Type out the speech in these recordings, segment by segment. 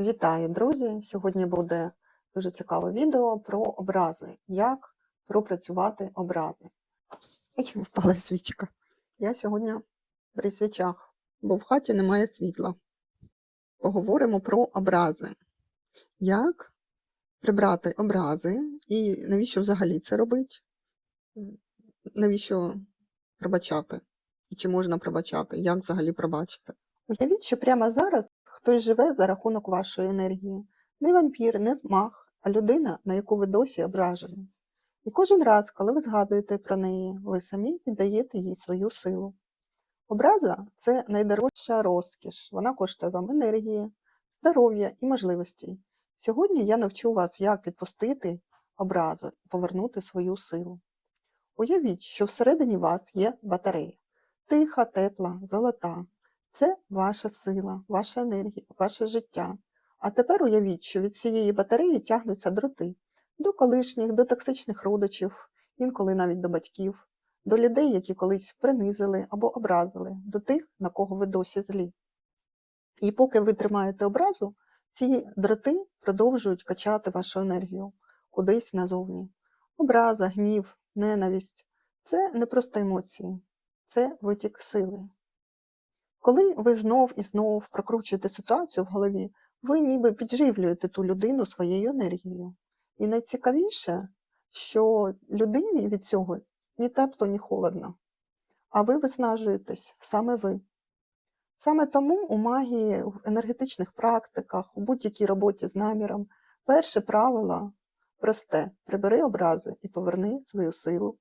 Вітаю, друзі! Сьогодні буде дуже цікаве відео про образи. Як пропрацювати образи. Ой, впала свічка. Я сьогодні при свічах, бо в хаті немає світла. Поговоримо про образи. Як прибрати образи і навіщо взагалі це робити? Навіщо пробачати? І чи можна пробачати? Як взагалі пробачити? Уявіть, що прямо зараз хтось живе за рахунок вашої енергії. Не вампір, не маг, а людина, на яку ви досі ображені. І кожен раз, коли ви згадуєте про неї, ви самі віддаєте їй свою силу. Образа це найдорожча розкіш, вона коштує вам енергії, здоров'я і можливостей. Сьогодні я навчу вас, як відпустити образу і повернути свою силу. Уявіть, що всередині вас є батарея. Тиха, тепла, золота. Це ваша сила, ваша енергія, ваше життя. А тепер уявіть, що від цієї батареї тягнуться дроти до колишніх, до токсичних родичів, інколи навіть до батьків, до людей, які колись принизили або образили, до тих, на кого ви досі злі. І поки ви тримаєте образу, ці дроти продовжують качати вашу енергію кудись назовні. Образа, гнів, ненависть це не просто емоції, це витік сили. Коли ви знов і знов прокручуєте ситуацію в голові, ви ніби підживлюєте ту людину своєю енергією. І найцікавіше, що людині від цього ні тепло, ні холодно, а ви виснажуєтесь саме ви. Саме тому у магії, в енергетичних практиках, у будь-якій роботі з наміром, перше правило просте: прибери образи і поверни свою силу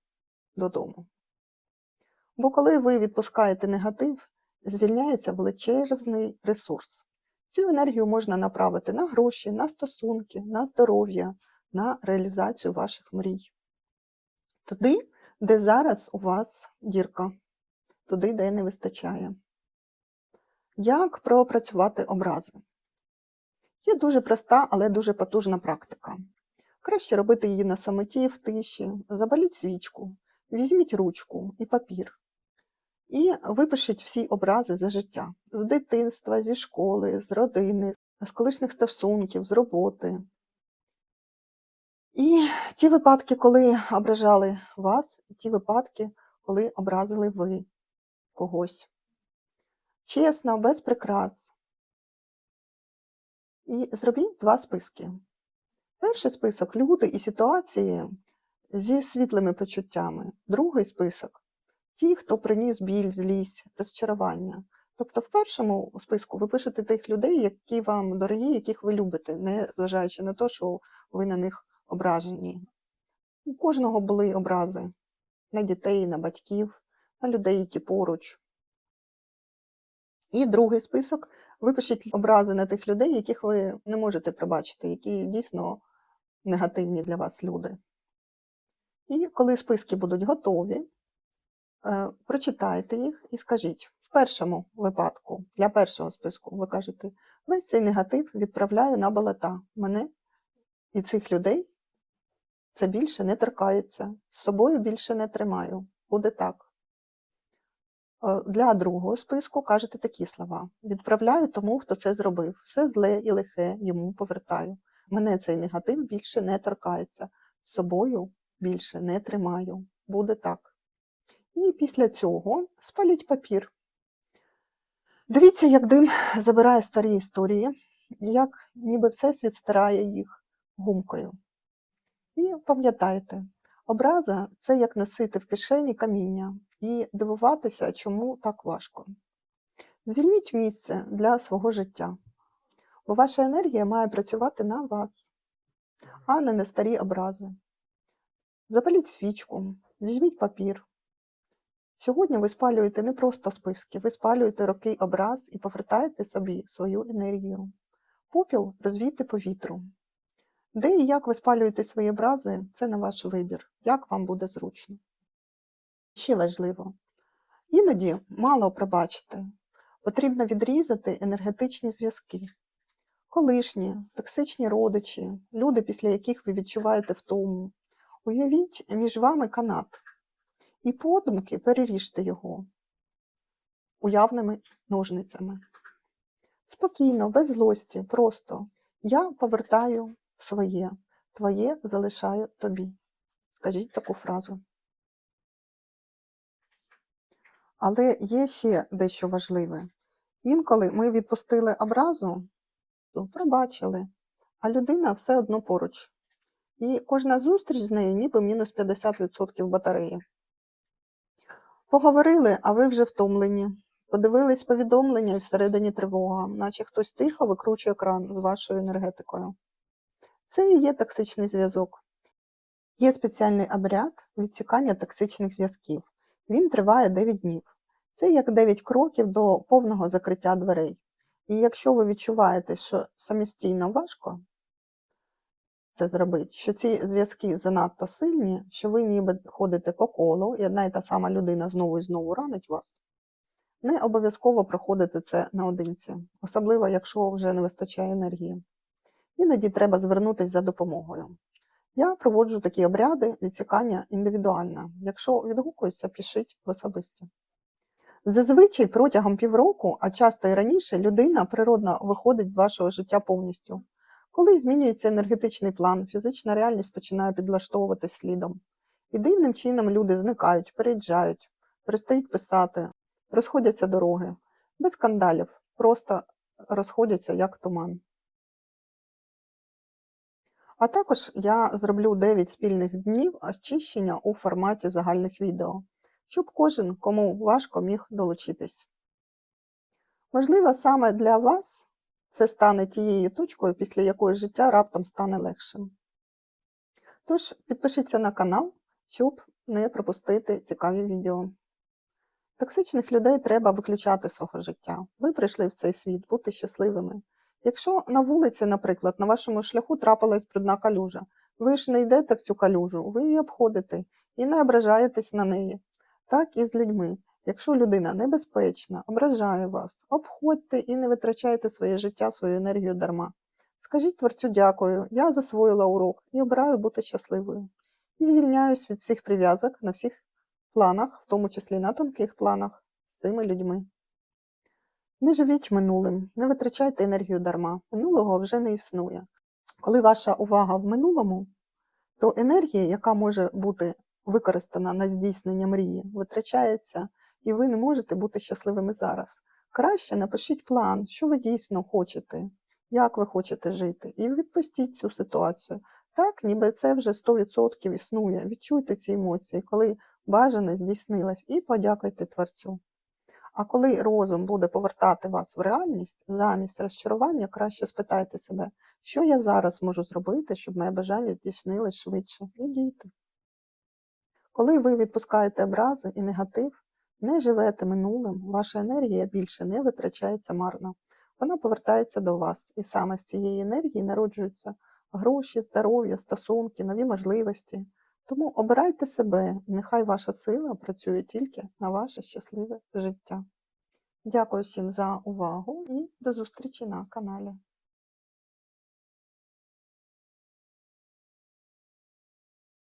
додому. Бо коли ви відпускаєте негатив, звільняється величезний ресурс. Цю енергію можна направити на гроші, на стосунки, на здоров'я, на реалізацію ваших мрій. Туди, де зараз у вас дірка, туди, де не вистачає. Як пропрацювати образи? Є дуже проста, але дуже потужна практика. Краще робити її на самоті, в тиші, забаліть свічку, візьміть ручку і папір. І випишіть всі образи за життя з дитинства, зі школи, з родини, з колишніх стосунків, з роботи. І ті випадки, коли ображали вас, і ті випадки, коли образили ви когось. Чесно, без прикрас. І зробіть два списки. Перший список люди і ситуації зі світлими почуттями. Другий список ті, хто приніс біль, злість, розчарування. Тобто, в першому списку ви пишете тих людей, які вам дорогі, яких ви любите, не зважаючи на те, що ви на них ображені. У кожного були образи на дітей, на батьків, на людей, які поруч. І другий список випишіть образи на тих людей, яких ви не можете пробачити, які дійсно негативні для вас люди. І коли списки будуть готові, прочитайте їх і скажіть, в першому випадку, для першого списку, ви кажете, весь цей негатив відправляю на болота. Мене і цих людей це більше не торкається, з собою більше не тримаю. Буде так. Е, для другого списку кажете такі слова: відправляю тому, хто це зробив. Все зле і лихе йому повертаю. Мене цей негатив більше не торкається, з собою більше не тримаю. Буде так. І після цього спаліть папір. Дивіться, як дим забирає старі історії, як ніби Всесвіт стирає їх гумкою. І пам'ятайте, образа це як носити в кишені каміння і дивуватися, чому так важко. Звільніть місце для свого життя, бо ваша енергія має працювати на вас, а не на старі образи. Запаліть свічку, візьміть папір. Сьогодні ви спалюєте не просто списки, ви спалюєте роки образ і повертаєте собі свою енергію. Попіл розвійте по вітру. Де і як ви спалюєте свої образи, це на ваш вибір, як вам буде зручно. Ще важливо, іноді мало пробачити, потрібно відрізати енергетичні зв'язки. Колишні, токсичні родичі, люди, після яких ви відчуваєте втому. Уявіть між вами канат і подумки переріжте його уявними ножницями. Спокійно, без злості, просто я повертаю своє, твоє залишаю тобі. Скажіть таку фразу. Але є ще дещо важливе. Інколи ми відпустили образу, пробачили, а людина все одно поруч. І кожна зустріч з нею ніби мінус 50% батареї. Поговорили, а ви вже втомлені. Подивились повідомлення і всередині тривога, наче хтось тихо викручує кран з вашою енергетикою. Це і є токсичний зв'язок. Є спеціальний обряд відсікання токсичних зв'язків. Він триває 9 днів. Це як 9 кроків до повного закриття дверей. І якщо ви відчуваєте, що самостійно важко це зробити, що ці зв'язки занадто сильні, що ви ніби ходите по колу, і одна і та сама людина знову і знову ранить вас, не обов'язково проходити це наодинці, особливо якщо вже не вистачає енергії. Іноді треба звернутися за допомогою. Я проводжу такі обряди відсікання індивідуально. Якщо відгукуються, пишіть в особисті. Зазвичай протягом півроку, а часто і раніше, людина природно виходить з вашого життя повністю. Коли змінюється енергетичний план, фізична реальність починає підлаштовуватись слідом. І дивним чином люди зникають, переїжджають, перестають писати, розходяться дороги, без скандалів, просто розходяться як туман. А також я зроблю 9 спільних днів очищення у форматі загальних відео, щоб кожен, кому важко, міг долучитись. Можливо, саме для вас це стане тією точкою, після якої життя раптом стане легшим. Тож, підпишіться на канал, щоб не пропустити цікаві відео. Токсичних людей треба виключати свого життя. Ви прийшли в цей світ бути щасливими. Якщо на вулиці, наприклад, на вашому шляху трапилась брудна калюжа, ви ж не йдете в цю калюжу, ви її обходите і не ображаєтесь на неї. Так і з людьми. Якщо людина небезпечна, ображає вас, обходьте і не витрачайте своє життя, свою енергію дарма. Скажіть творцю дякую, я засвоїла урок і обираю бути щасливою. І звільняюсь від всіх прив'язок на всіх планах, в тому числі на тонких планах, з цими людьми. Не живіть минулим, не витрачайте енергію дарма. Минулого вже не існує. Коли ваша увага в минулому, то енергія, яка може бути використана на здійснення мрії, витрачається, і ви не можете бути щасливими зараз. Краще напишіть план, що ви дійсно хочете, як ви хочете жити, і відпустіть цю ситуацію. Так, ніби це вже 100% існує. Відчуйте ці емоції, коли бажане здійснилось, і подякуйте Творцю. А коли розум буде повертати вас в реальність, замість розчарування, краще спитайте себе, що я зараз можу зробити, щоб моє бажання здійснилось швидше, і дійте. Коли ви відпускаєте образи і негатив, не живете минулим, ваша енергія більше не витрачається марно. Вона повертається до вас, і саме з цієї енергії народжуються гроші, здоров'я, стосунки, нові можливості. Тому обирайте себе, нехай ваша сила працює тільки на ваше щасливе життя. Дякую всім за увагу і до зустрічі на каналі.